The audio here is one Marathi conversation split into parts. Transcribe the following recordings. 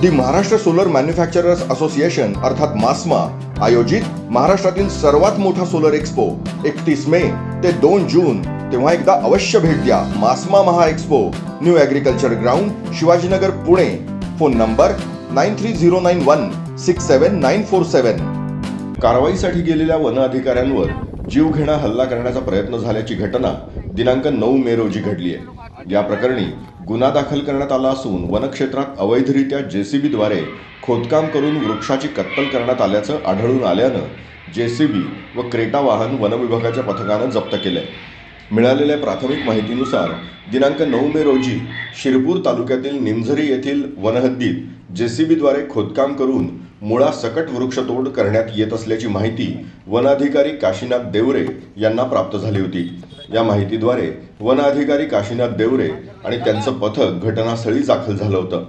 The Maharashtra solar manufacturers association अर्थात मास्मा आयोजित महाराष्ट्रातील सर्वात मोठा सोलर एक्स्पो एकतीस मे ते दोन जून. तेव्हा एकदा अवश्य भेट द्या. MASMA Maha expo new agriculture ground Shivajinagar Pune. Phone number nine three zero nine one six seven nine four seven. कारवाईसाठी गेलेल्या वन अधिकाऱ्यांवर जीवघेणा हल्ला करण्याचा प्रयत्न झाल्याची घटना दिनांक नऊ मे रोजी घडली आहे या प्रकरणी गुन्हा दाखल करण्यात आला असून वनक्षेत्रात अवैधरित्या जेसीबीद्वारे खोदकाम करून वृक्षाची कत्तल करण्यात आल्याचं आढळून आल्यानं जेसीबी व क्रेटा वाहन वनविभागाच्या पथकानं जप्त केलंय. मिळालेल्या प्राथमिक माहितीनुसार दिनांक नऊ मे रोजी शिरपूर तालुक्यातील निमझरी येथील वनहद्दीत जेसीबीद्वारे खोदकाम करून मुळा सकट वृक्षतोड करण्यात येत असल्याची माहिती वनाधिकारी काशीनाथ देवरे यांना प्राप्त झाली होती. या माहितीद्वारे वन अधिकारी काशीनाथ देवरे आणि त्यांचं पथक घटनास्थळी दाखल झालं होतं.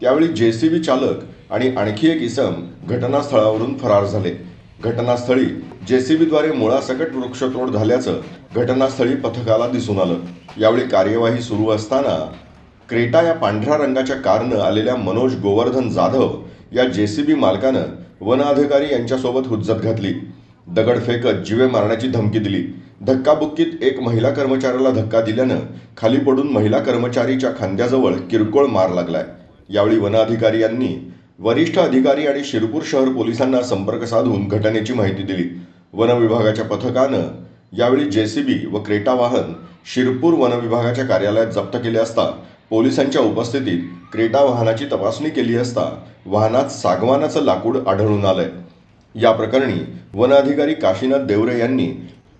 त्यावेळी जेसीबी चालक आणि आणखी एक इसम घटनास्थळावरून फरार झाले. घटनास्थळी जेसीबीद्वारे मुळासकट वृक्षतोड झाल्याचं घटनास्थळी पथकाला दिसून आलं. यावेळी कार्यवाही सुरू असताना क्रेटा या पांढऱ्या रंगाच्या कारनं आलेल्या मनोज गोवर्धन जाधव या जेसीबी मालकानं वन अधिकारी यांच्यासोबत हुज्जत घातली. दगड फेकत जिवे मारण्याची धमकी दिली. धक्काबुक्कीत एक महिला कर्मचाऱ्याला धक्का दिल्यानं खाली पडून महिला कर्मचारीच्या खांद्याजवळ किरकोळ मार लागलाय. यावेळी वन अधिकारी यांनी वरिष्ठ अधिकारी आणि शिरपूर शहर पोलिसांना संपर्क साधून घटनेची माहिती दिली. वन विभागाच्या पथकानं यावेळी जेसीबी व क्रेटा वाहन शिरपूर वन विभागाच्या कार्यालयात जप्त केले असता पोलिसांच्या उपस्थितीत क्रेटा वाहनाची तपासणी केली असता वाहनात सागवानाचं लाकूड आढळून आलंय. या प्रकरणी वन अधिकारी काशीनाथ देवरे यांनी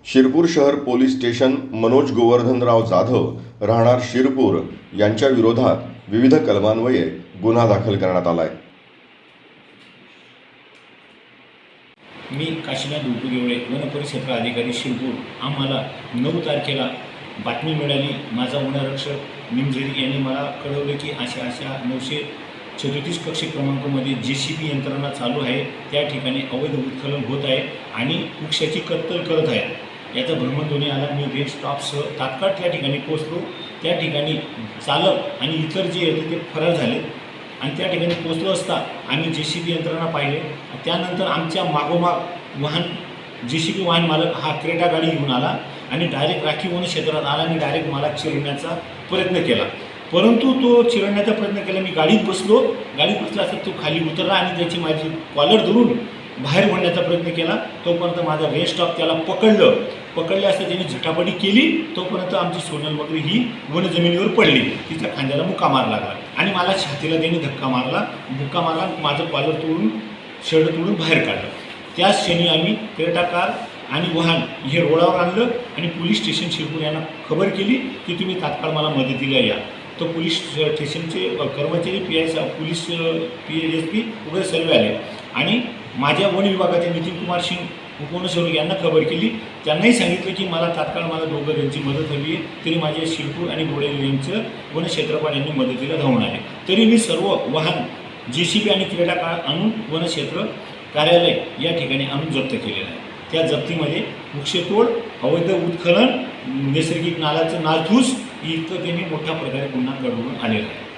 शिरपूर शहर पोलीस स्टेशन मनोज गोवर्धनराव जाधव राहणार शिरपूर यांच्या विरोधात विविध कलमान्वये गुन्हा दाखल करण्यात आलाय. मी काशीनाथ उपगेवळे वन परिक्षेत्र अधिकारी शिरपूर. आम्हाला नऊ तारखेला बातमी मिळाली. माझा वनरक्षक निमझरी यांनी मला कळवले की अशा अशा नऊशे चतुर्थीस कक्ष क्रमांकामध्ये जे सी बी यंत्रणा चालू आहे. त्या ठिकाणी अवैध उत्खनन होत आहे आणि वृक्षाची कत्तल करत आहे. याचा भ्रमणध्वनी आला. मी रेड स्टॉपसह तात्काळ त्या ठिकाणी पोचलो त्या ठिकाणी चालक आणि इतर जे होते ते फरार झाले. आणि त्या ठिकाणी पोचलो असता आम्ही जे सी बी यंत्रणा पाहिले. त्यानंतर आमच्या मागोमाग वाहन जे सी बी वाहन मालक हा क्रेटा गाडी घेऊन आला आणि डायरेक्ट राखीव वन क्षेत्रात आला आणि डायरेक्ट मला चिरण्याचा प्रयत्न केला. परंतु तो चिरडण्याचा प्रयत्न केला. मी गाडीत बसलो. गाडीत बसला असता तो खाली उतरला आणि त्याची माझी कॉलर धरून बाहेर ओढण्याचा प्रयत्न केला. तोपर्यंत माझा रेस्ट ऑफ त्याला पकडलं. पकडले असता त्यांनी झटापटी केली तोपर्यंत आमची सोनल वगैरे ही वन जमिनीवर पडली. तिच्या खांद्याला मुक्का मार लागला. आणि मला छातीला त्यांनी धक्का मारला. मुक्का मारला माझं कॉलर तोडून शर्ट तोडून बाहेर काढलं. त्याच क्षणी आम्ही क्रेटा कार आणि वाहन हे रोडावर आणलं आणि पोलीस स्टेशन शिरपूर यांना खबर केली की तुम्ही तात्काळ मला मदतीला या. तो पोलीस स्टेशनचे कर्मचारी P S police P S P वगैरे सर्व आले. आणि माझ्या वन विभागाचे नितीन कुमार सिंग उपवनसर्व यांना खबर केली. त्यांनाही सांगितलं की मला तात्काळ मला डोंगर यांची मदत हवी आहे. तरी माझे शिरपूर आणि गोडे यांचं वन क्षेत्रपाल यांनी मदतीला धावून आले. तरी मी सर्व वाहन जे सी बी आणि क्रीडा काळ आणून वनक्षेत्र कार्यालय या ठिकाणी आणून जप्त केलेलं आहे. त्या जप्तीमध्ये वृक्षतोड अवैध उत्खनन नैसर्गिक नालाचं नालथूस इतकं त्यांनी मोठ्या प्रकारे गुन्हा घडवून आलेला आहे.